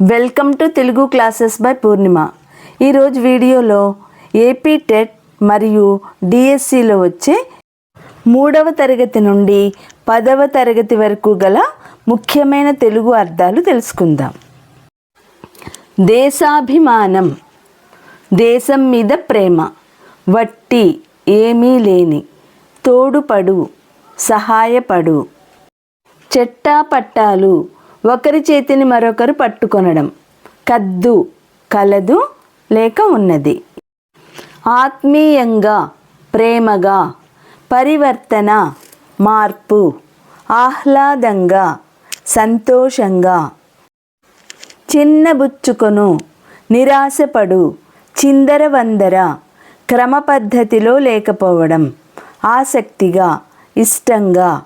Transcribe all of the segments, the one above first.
Welcome to Telugu classes by Purnima. ఈరోజు వీడియోలో AP TET మరియు డిఎస్సిలో వచ్చే మూడవ తరగతి నుండి పదవ తరగతి వరకు గల ముఖ్యమైన తెలుగు అర్థాలు తెలుసుకుందాం. దేశాభిమానం దేశం మీద ప్రేమ వట్టి ఏమీ లేని తోడుపడు సహాయపడు చెట్టాపట్టాలు పట్టాలు ఒకరి చేతిని మరొకరు పట్టుకొనడం. కద్దు కలదు లేక ఉన్నది. ఆత్మీయంగా ప్రేమగా పరివర్తన మార్పు ఆహ్లాదంగా సంతోషంగా. చిన్నబుచ్చుకొను నిరాశపడు చిందరవందర క్రమ పద్ధతిలో లేకపోవడం. ఆసక్తిగా ఇష్టంగా.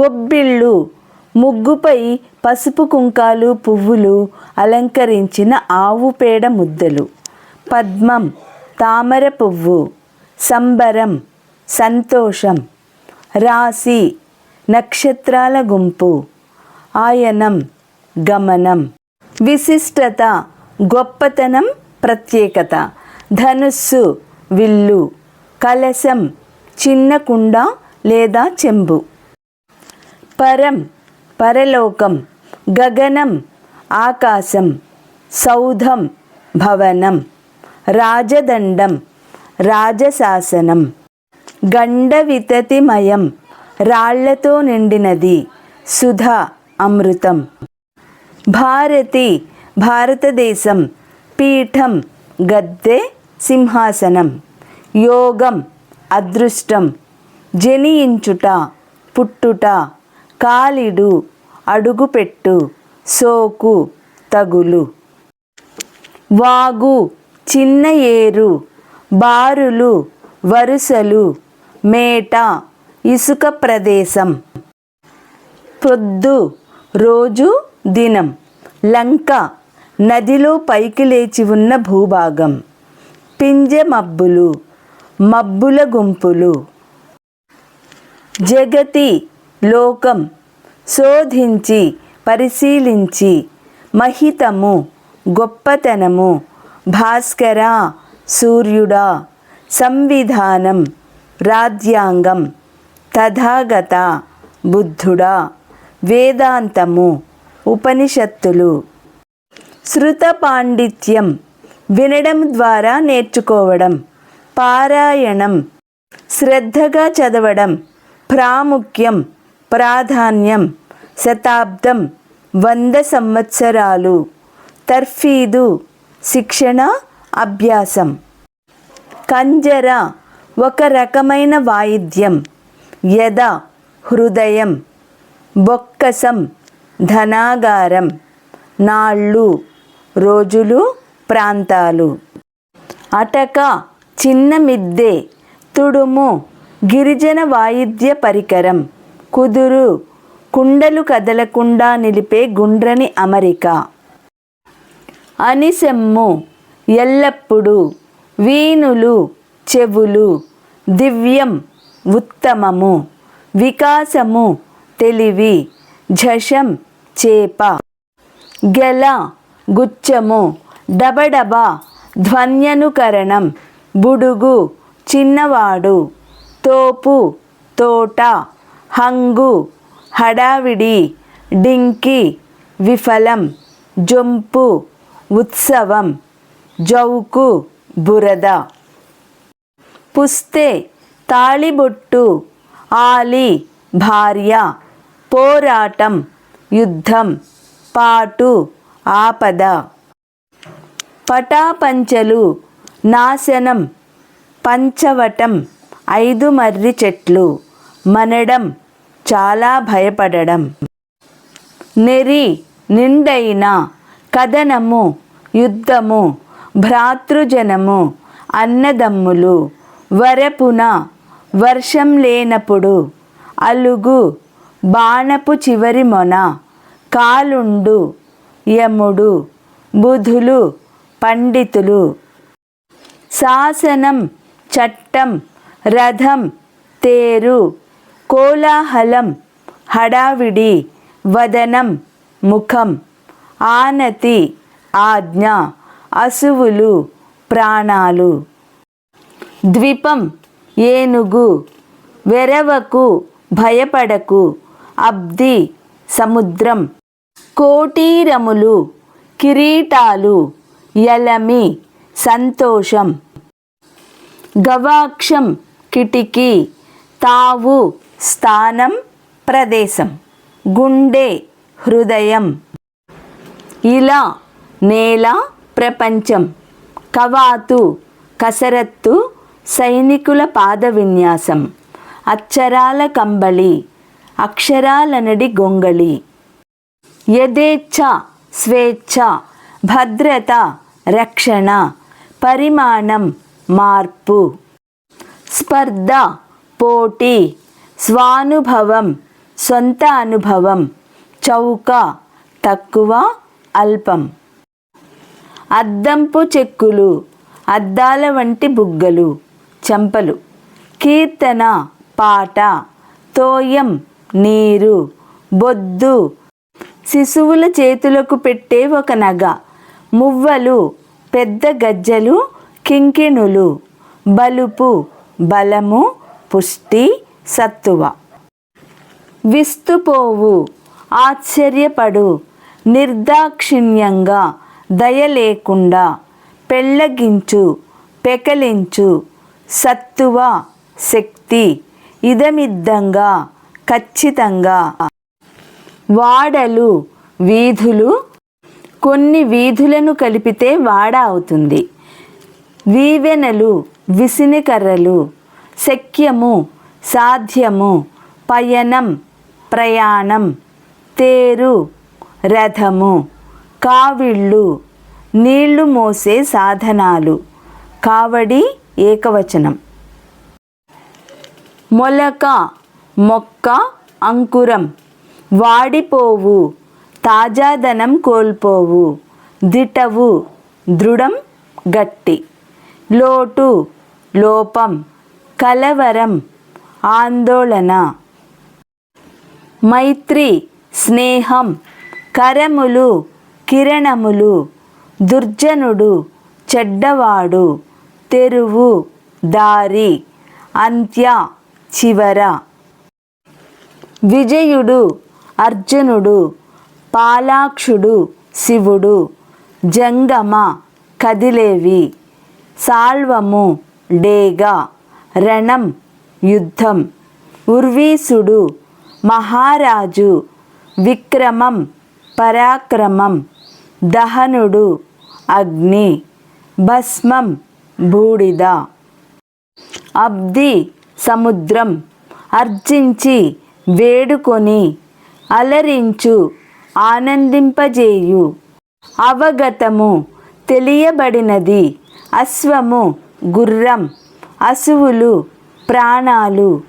గొబ్బిళ్ళు ముగ్గుపై పసుపు కుంకాలు పువ్వులు అలంకరించిన ఆవు పేడ ముద్దలు. పద్మం తామర పువ్వు సంబరం సంతోషం. రాశి నక్షత్రాల గుంపు. ఆయనం గమనం. విశిష్టత గొప్పతనం ప్రత్యేకత. ధనుస్సు విల్లు. కలశం చిన్న కుండ లేదా చెంబు. పరం పరలోకం గగనం ఆకాశం సౌధం భవనం రాజదండం రాజశాసనం గండవితతిమయం రాళ్ళతో నిండినది సుధ అమృతం. భారతి భారతదేశం పీఠం గద్దె సింహాసనం. యోగం అదృష్టం. జనియించుట పుట్టుట. కాలిడు అడుగుపెట్టు సోకు తగులు. వాగు చిన్న ఏరు బారులు వరుసలు మేట ఇసుక ప్రదేశం. పొద్దు రోజు దినం. లంక నదిలో పైకి లేచి ఉన్న భూభాగం. పింజ మబ్బులు మబ్బుల గుంపులు. జగతి లోకం శోధించి పరిశీలించి మహితము గొప్పతనము భాస్కర సూర్యుడా సంవిధానం రాజ్యాంగం తథాగత బుద్ధుడా వేదాంతము ఉపనిషత్తులు. శృత పాండిత్యం వినడం ద్వారా నేర్చుకోవడం పారాయణం శ్రద్ధగా చదవడం ప్రాముఖ్యం ప్రాధాన్యం శతాబ్దం వంద సంవత్సరాలు. తర్ఫీదు శిక్షణ అభ్యాసం. కంజర ఒక రకమైన వాయిద్యం. యద హృదయం. బొక్కసం ధనాగారం. నాళ్ళు రోజులు ప్రాంతాలు. అటక చిన్న మిద్దె. తుడుము గిరిజన వాయిద్య పరికరం. కుదురు కుండలు కదలకుండా నిలిపే గుండ్రని అమరిక. అనిసెమ్ము ఎల్లప్పుడూ వీణులు చెవులు దివ్యం ఉత్తమము వికాసము తెలివి ఝషం చేప. గెల గుచ్చము డబడబ ధ్వన్యనుకరణం బుడుగు చిన్నవాడు తోపు తోట హంగు హడావిడి డింకి విఫలం జొంపు ఉత్సవం జౌకు బురద. పుస్తే తాళిబొట్టు ఆలి భార్య పోరాటం యుద్ధం పాటు ఆపద. పటాపంచలు నాశనం పంచవటం ఐదు మర్రి చెట్లు మనడం చాలా భయపడడం. నెరి నిండైన కథనము యుద్ధము భ్రాతృజనము అన్నదమ్ములు వరపున వర్షం లేనప్పుడు అలుగు బాణపు చివరి మొన కాలుండు యముడు బుధులు పండితులు. శాసనం చట్టం రథం తేరు కోలాహలం హడావిడి వదనం ముఖం ఆనతి ఆజ్ఞ అసువులు ప్రాణాలు. ద్వీపం ఏనుగు వెరవకు భయపడకు అబ్ది సముద్రం. కోటీరములు కిరీటాలు యలమి సంతోషం. గవాక్షం కిటికీ తావు స్థానం ప్రదేశం. గుండె హృదయం. ఇలా నేల ప్రపంచం. కవాతు కసరత్తు సైనికుల పాద విన్యాసం. అక్షరాల కంబళి అక్షరాలనడి గొంగళి. యథేచ్ఛ స్వేచ్ఛ భద్రత రక్షణ పరిమాణం మార్పు. స్పర్ధ పోటీ స్వానుభవం సొంత అనుభవం చౌక తక్కువ అల్పం. అద్దంపు చెక్కులు అద్దాల వంటి బుగ్గలు చెంపలు. కీర్తన పాట తోయం నీరు బొద్దు. శిశువుల చేతులకు పెట్టే ఒక నగ. మువ్వలు పెద్ద గజ్జలు కింకిణులు. బలుపు బలము పుష్టి సత్తువ. విస్తుపోవు ఆశ్చర్యపడు నిర్దాక్షిణ్యంగా దయ లేకుండా పెళ్ళగించు పెకలించు సత్తువ శక్తి ఇదమిద్దంగా ఖచ్చితంగా. వాడలు వీధులు కొన్ని వీధులను కలిపితే వాడ అవుతుంది. వీవెనలు విసినికర్రలు శక్యము సాధ్యము. పయనం ప్రయాణం. తేరు రథము. కావిళ్ళు. నీళ్ళు మోసే సాధనాలు. కావడి ఏకవచనం. మొలక మొక్క అంకురం. వాడిపోవు తాజాదనం కోల్పోవు. దిటవు దృఢం గట్టి. లోటు లోపం. కలవరం ఆందోళన. మైత్రి స్నేహం కరములు కిరణములు దుర్జనుడు చెడ్డవాడు తెరువు దారి అంత్య చివర. విజయుడు అర్జునుడు పాలాక్షుడు శివుడు జంగమ కదిలేవి సాల్వము డేగా రణం యుద్ధం. ఉర్వీసుడు మహారాజు విక్రమం పరాక్రమం దహనుడు అగ్ని భస్మం బూడిద. అబ్ది సముద్రం. అర్జించి వేడుకొని అలరించు ఆనందింపజేయు. అవగతము తెలియబడినది. అశ్వము గుర్రం. అసువులు ప్రాణాలు.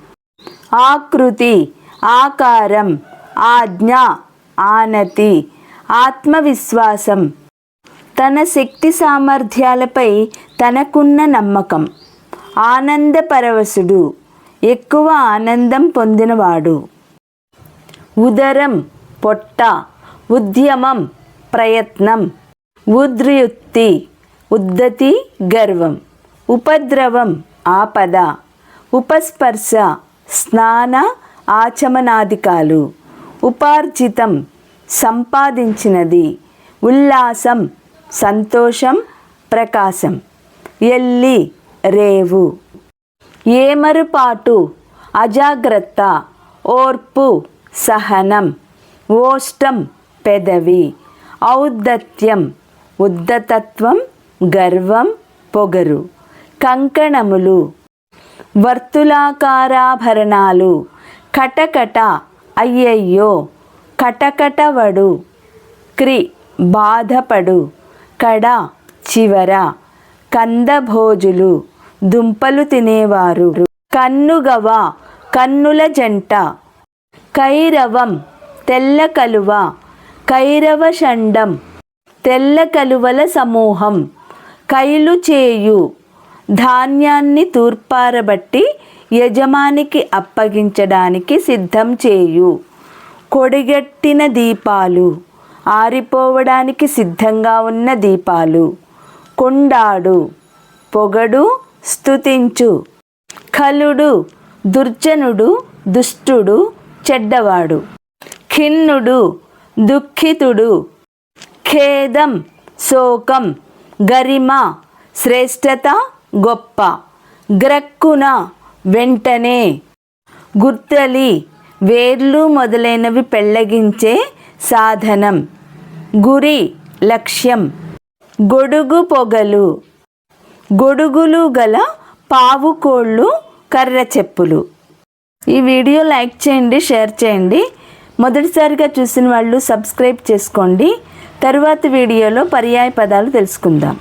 ఆకృతి ఆకారం ఆజ్ఞ ఆనతి ఆత్మవిశ్వాసం. తన శక్తి సామర్థ్యాలపై తనకున్న నమ్మకం. ఆనందపరవశుడు ఎక్కువ ఆనందం పొందినవాడు. ఉదరం పొట్ట ఉద్యమం ప్రయత్నం. ఉద్రియుక్తి ఉద్దతి గర్వం. ఉపద్రవం ఆపద. ఉపస్పర్శ స్నాన ఆచమనాదికాలు ఉపార్జితం సంపాదించినది. ఉల్లాసం సంతోషం ప్రకాశం. ఎల్లి రేవు. ఏమరుపాటు అజాగ్రత్త ఓర్పు సహనం. ఓష్టం పెదవి. ఔద్దత్యం ఉద్దతత్వం గర్వం పొగరు. కంకణములు వర్తులాకారాభరణాలు. కటకట అయ్యయ్యో కటకటవడు. క్రి బాధపడు. కడ చివర. కందభోజులు దుంపలు తినేవారు. కన్నుగవ కన్నుల జంట. కైరవం తెల్ల కలువ. కైరవ షండం తెల్ల కలువల సమూహం. కైలు చేయు ధాన్యాన్ని తూర్పారబట్టి యజమానికి అప్పగించడానికి సిద్ధం చేయు. కొడిగట్టిన దీపాలు ఆరిపోవడానికి సిద్ధంగా ఉన్న దీపాలు. కొండాడు పొగడు స్తుతించు. ఖలుడు దుర్జనుడు దుష్టుడు చెడ్డవాడు. ఖిన్నుడు దుఃఖితుడు. ఖేదం శోకం గరిమ శ్రేష్టత గొప్ప. గ్రక్కున వెంటనే గుర్తలి వేర్లు మొదలైనవి పెళ్ళగించే సాధనం. గురి లక్ష్యం. గొడుగు పొగలు. గొడుగులు గల పావుకోళ్ళు కర్ర చెప్పులు. ఈ వీడియో లైక్ చేయండి షేర్ చేయండి. మొదటిసారిగా చూసిన వాళ్ళు సబ్స్క్రైబ్ చేసుకోండి. తరువాత వీడియోలో పర్యాయ పదాలు తెలుసుకుందాం.